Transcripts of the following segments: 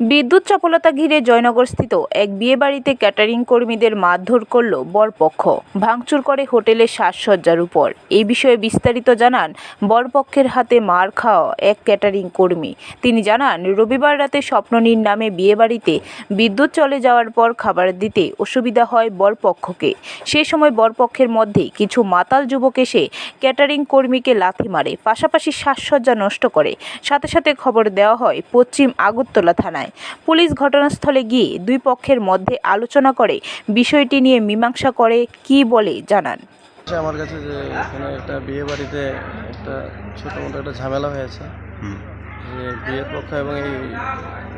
বিদ্যুৎ চপলতা ঘিরে জয়নগরস্থিত এক বিয়েবাড়িতে ক্যাটারিং কর্মীদের মারধর করল বরপক্ষ। ভাঙচুর করে হোটেলের সাজসজ্জার উপর। এই বিষয়ে বিস্তারিত জানান বরপক্ষের হাতে মার খাওয়া এক ক্যাটারিং কর্মী। তিনি জানান, রবিবার রাতে স্বপ্ননীর নামে বিয়েবাড়িতে বিদ্যুৎ চলে যাওয়ার পর খাবার দিতে অসুবিধা হয় বরপক্ষকে। সে সময় বরপক্ষের মধ্যে কিছু মাতাল যুবক এসে ক্যাটারিং কর্মীকে লাথি মারে, পাশাপাশি সাজসজ্জা নষ্ট করে। সাথে সাথে খবর দেওয়া হয়, পশ্চিম আগরতলা থানায়। পুলিশ ঘটনাস্থলে গিয়ে দুই পক্ষের মধ্যে আলোচনা করে। বিষয়টি নিয়ে মীমাংসা করে কী বলে জানান। আমার কাছে যে এখানে একটা বিয়ে বাড়িতে একটা ছোটো মোটো একটা ঝামেলা হয়েছে। বিয়ের পক্ষ এবং এই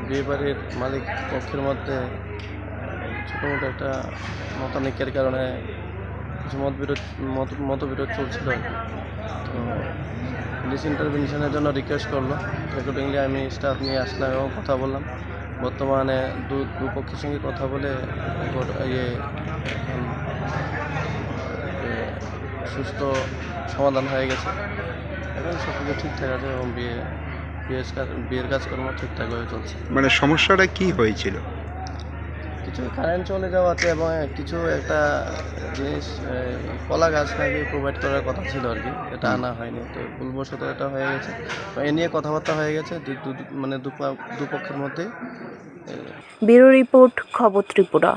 বিয়ে বাড়ির মালিক পক্ষের মধ্যে ছোটো মোটো একটা মতানৈক্যের কারণে কিছু মতবিরোধ মত মতবিরোধ চলছিল তো পুলিশ ইন্টারভেনশনের জন্য রিকোয়েস্ট করল। অ্যাকর্ডিংলি আমি স্টাফ নিয়ে আসলাম এবং কথা বললাম। বর্তমানে দু, দুপক্ষের সঙ্গে কথা বলে ইয়ে সুস্থ সমাধান হয়ে গেছে। এবং সব কিছু ঠিকঠাক আছে এবং বিয়ে, বিয়ের কাজ, বিয়ের কাজকর্ম ঠিকঠাকভাবে চলছে। মানে সমস্যাটা কি হয়েছিল? কিছু কারেন্ট চলে যাওয়াতে এবং কিছু একটা জিনিস কলা গাছ নাকি প্রোভাইড করার কথা ছিল আর কি। এটা আনা হয়নি তো ভুলবশত এটা হয়ে গেছে। এ নিয়ে কথাবার্তা হয়ে গেছে দু- দু- মানে দুপা- দুপক্ষের মধ্যে ব্যুরো রিপোর্ট খবর ত্রিপুরা।